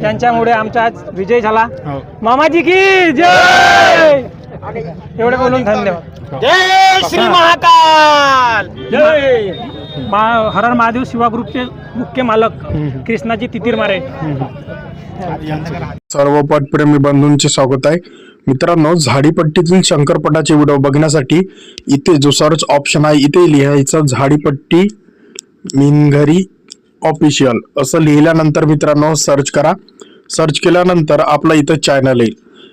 त्यांच्यामुळे आमचा आज विजय झाला. हो. मामाजी की जय! एवढे बोलून धन्यवाद. जय श्री महाकाल! जय! मा हरर महादेव शिवा ग्रुपचे मुख्य मालक कृष्णाजी तितीर मारे सर्व पटप्रेमी बंधूंचे स्वागत आहे. मित्रांनो झाडीपट्टीतील शंकरपटाचे व्हिडिओ बघण्यासाठी इथे जो सर्च ऑप्शन आहे इथे लिहायचं झाडीपट्टी मिनघरी ऑफिशियल. असं लिहिल्यानंतर मित्रांनो सर्च करा. सर्च केल्यानंतर आपला इथं चॅनल येईल.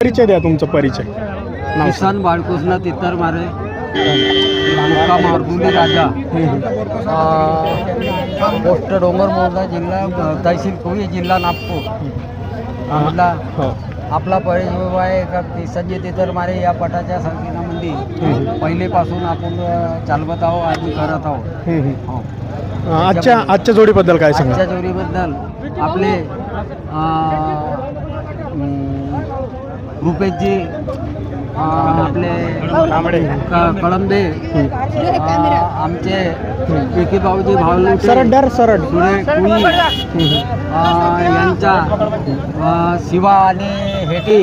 परिचय द्या तुमचा परिचय. किसन बाळकृष्ण तित्तर मारे मुक्काम अर्जुनी राजा अं, पोस्ट डोंगर मोर्धा जिल्हा अं, तहसील कोळी जिल्हा नागपूर. आपला हो. आपला परिचय आहे का की संजय तितर मारे या पटाच्या संगीतामध्ये पहिलेपासून आपण अं, चालवत आहोत आणि करत आहोत. हो. आजच्या आजच्या जोडीबद्दल काय सांगा? आजच्या जोडीबद्दल आपले अं, रुपेशजी आपले क- कळंबे आमचे विकी भाऊजी भावलुटे सरड सरड सुळे कुई यांचा शिवा आणि हेटी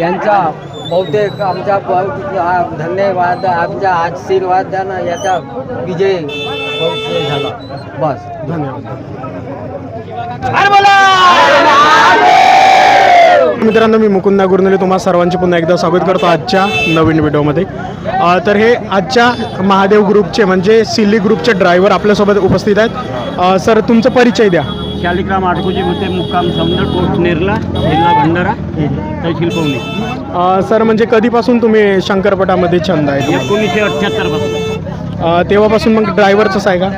यांचा बहुतेक आमच्या धन्यवाद आमच्या आशीर्वादानं याचा विजय झाला. बस. धन्यवाद. मित्रांनो मी मुकुंद गुरनुले तुम्हा सर्वांचे पुन्हा एकदा स्वागत करतो आजच्या नवीन व्हिडिओमध्ये. तर हे आजच्या महादेव ग्रुपचे म्हणजे सिल्ली ग्रुपचे ड्रायव्हर आपल्यासोबत उपस्थित आहेत. सर तुमचा परिचय द्या. शालिग्राम आडकुजी होते मुक्काम समजा पोस्ट नेरला जिल्हा भंडारा तहसील पवनी सर म्हणजे कधीपासून तुम्ही शंकरपटामध्ये छंद आहे एकोणीसशे अठ्ठ्याहत्तरपासून अ, तेव्हापासून मग ड्रायव्हरचंच आहे का?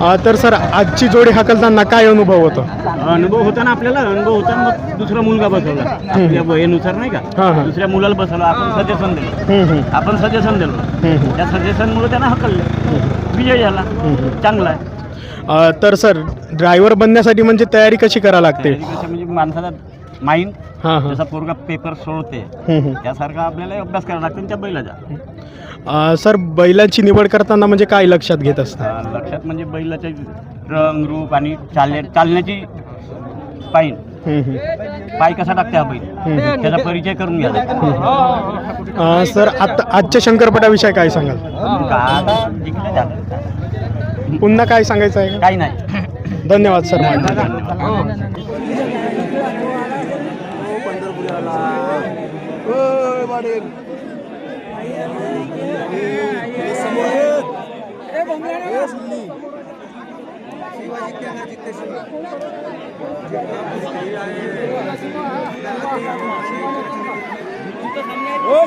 अ, तर सर आजची जोडी हाकलताना काय अनुभव होतो? अनुभव होता ना आपल्याला. अनुभव होता मग दुसरा मुलगा बसवला. आपल्या वयानुसार नाही हा, का. दुसऱ्या मुलाला बसवला आपण सजेशन दिलं. आपण सजेशन दिलं. त्या सजेशनमुळे त्यांना हकललं. विजय झाला. चांगला आहे. अ, तर सर ड्रायव्हर बनण्यासाठी म्हणजे तयारी कशी करावी लागते? तयारी कशी? म्हणजे माणसाचा माइंड हां हां. जसा पोरगा पेपर सोडते हम्म, हम्म. त्यासारखा आपल्याला अभ्यास करावा लागतो आणि त्या बैलाचा. अ, सर बैलांची निवड करताना म्हणजे काय लक्षात घेत असतात अं, लक्षात म्हणजे बैलाचे रंग रूप आणि चालण्या चालण्याची पाईन हम्म, हम्म. पाय कसा टाकते हा बैल? त्याचा परिचय करून घ्या. अ, सर आता आजच्या शंकरपटाविषयी काय सांगाल? का जिंकलं झालं पुन्हा काय सांगायचं आहे? काही नाही? धन्यवाद सर. বাড়ির ওই